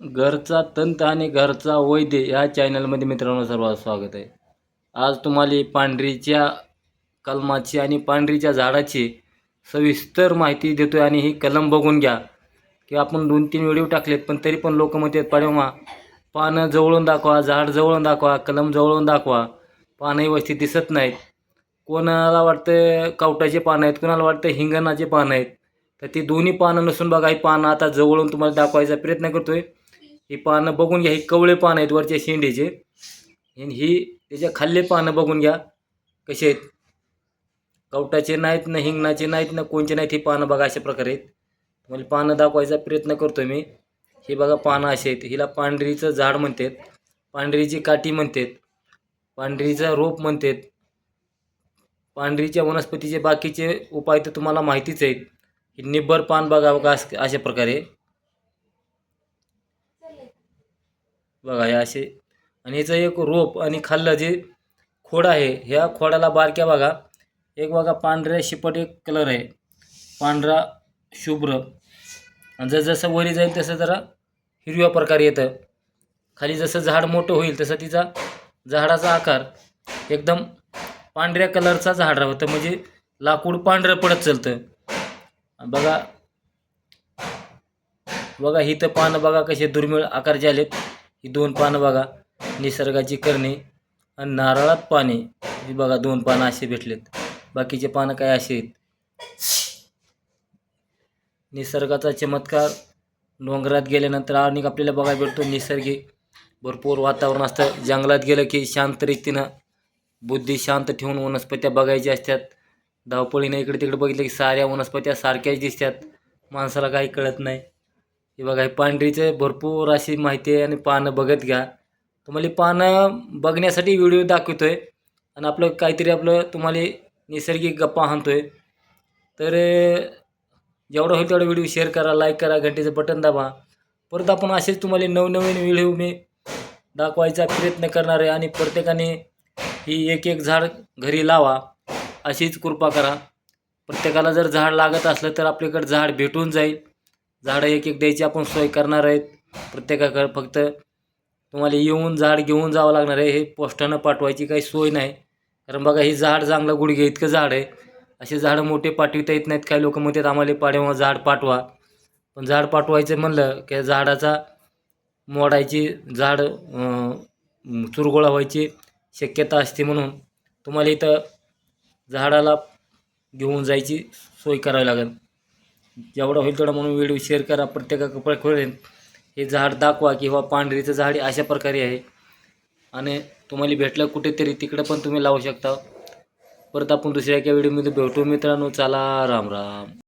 घरचा तंत आणि घरचा वैद्य या चॅनलमध्ये मित्रांनो सर्वांचं स्वागत आहे. आज तुम्हाला पांढरीच्या कलमाची आणि पांढरीच्या झाडाची सविस्तर माहिती देतो आहे आणि ही कलम बघून घ्या. की आपण दोन तीन व्हिडिओ टाकलेत पण तरी पण लोक म्हणतात पाडवा पानं जवळून दाखवा झाड जवळून दाखवा कलम जवळून दाखवा पानं व्यवस्थित दिसत नाहीत. कोणाला वाटतं कावटाचे पानं आहेत कोणाला वाटतं हिंगणाचे पानं आहेत तर ती दोन्ही पानं नसून बघा ही पानं आता जवळून तुम्हाला दाखवायचा प्रयत्न करतोय. ही पानं बघून घ्या ही कवळे पानं आहेत वरच्या शेंडीचे. आणि ही त्याच्या खाल्ले पानं बघून घ्या कसे आहेत. कवटाचे नाहीत ना हिंगणाचे नाहीत ना कोणचे नाहीत ही पानं बघा अशा प्रकारे आहेत. तुम्हाला पानं दाखवायचा प्रयत्न करतो मी. हे बघा पानं असे आहेत. हिला पांढरीचं झाड म्हणतात. पांढरीची काठी म्हणतात. पांढरीचं रोप म्हणतात. पांढरीच्या वनस्पतीचे बाकीचे उपाय तर तुम्हाला माहितीच आहेत. ही निब्बर पान बघा बघा अस- अशा प्रकारे. बघा हे असे. आणि ह्याचं एक रोप आणि खाल्लं जे खोड आहे ह्या खोडाला बारक्या बघा. एक बघा पांढऱ्या शिपट एक कलर आहे. पांढरा शुभ्र. आणि जसं जसं वरी जाईल तसं जरा हिरव्या प्रकारे येतं. खाली जसं झाड मोठं होईल तसं तिचा झाडाचा आकार एकदम पांढऱ्या कलरचा झाड राहतं. म्हणजे लाकूड पांढरं पडत चालतं. बघा बघा ही तर पानं बघा कसे दुर्मिळ आकारचे आलेत. ही दोन पानं बघा निसर्गाची करणे आणि नारळात पाणी ही बघा दोन पानं असे भेटलेत. बाकीचे पानं काय असे आहेत? निसर्गाचा चमत्कार. डोंगरात गेल्यानंतर आणि आपल्याला बघायला भेटतो निसर्गिक भरपूर वातावरण असतं. जंगलात गेलं की शांत रीतीनं बुद्धी शांत ठेवून वनस्पत्या बघायच्या असतात. धावपळीनं इकडे तिकडे बघितलं की साऱ्या वनस्पत्या सारख्याच दिसतात. माणसाला काही कळत नाही. हे बघा हे पांढरीचं भरपूर अशी माहिती आहे आणि पानं बघत घ्या. तुम्हाला पानं बघण्यासाठी व्हिडिओ दाखवतोय आणि आपलं काहीतरी आपलं तुम्हाला नैसर्गिक गप्पा हाणतोय. तर जेवढं होईल तेवढं व्हिडिओ शेअर करा लाईक करा घंटेचं बटन दाबा. परत आपण असेच तुम्हाला नवनवीन व्हिडिओ मी दाखवायचा प्रयत्न करणार आहे आणि प्रत्येकाने ही एक एक झाड घरी लावा. अशीच कृपा करा. प्रत्येकाला जर झाड लागत असलं तर आपल्याकडं झाड भेटून जाईल. झाडं एक एक द्यायची आपण सोय करणार आहेत. प्रत्येकाकडे फक्त तुम्हाला येऊन झाड घेऊन जावं लागणार आहे हे पोस्टानं पाठवायची काही सोय नाही. कारण बघा हे झाड चांगलं गुडघे इतकं झाड आहे. असे झाडं मोठे पाठविता येत नाहीत. काही लोक म्हणतात आम्हाला पाड्यावर झाड पाठवा. पण झाड पाठवायचं म्हणलं की झाडाचा मोडायची झाड चुरगोळा व्हायची शक्यता असते म्हणून तुम्हाला इथं झाडाला घेऊन जायची सोय करावी लागेल. जेवढं होईल तेवढा म्हणून व्हिडिओ शेअर करा प्रत्येकाकडे हे झाड दाखवा किंवा पांढरीचं झाड अशा प्रकारे आहे. आणि तुम्हाला भेटलं कुठेतरी तिकडं पण तुम्ही लावू शकता. परत आपण दुसऱ्या एका व्हिडिओमध्ये भेटू मित्रांनो. चला राम राम.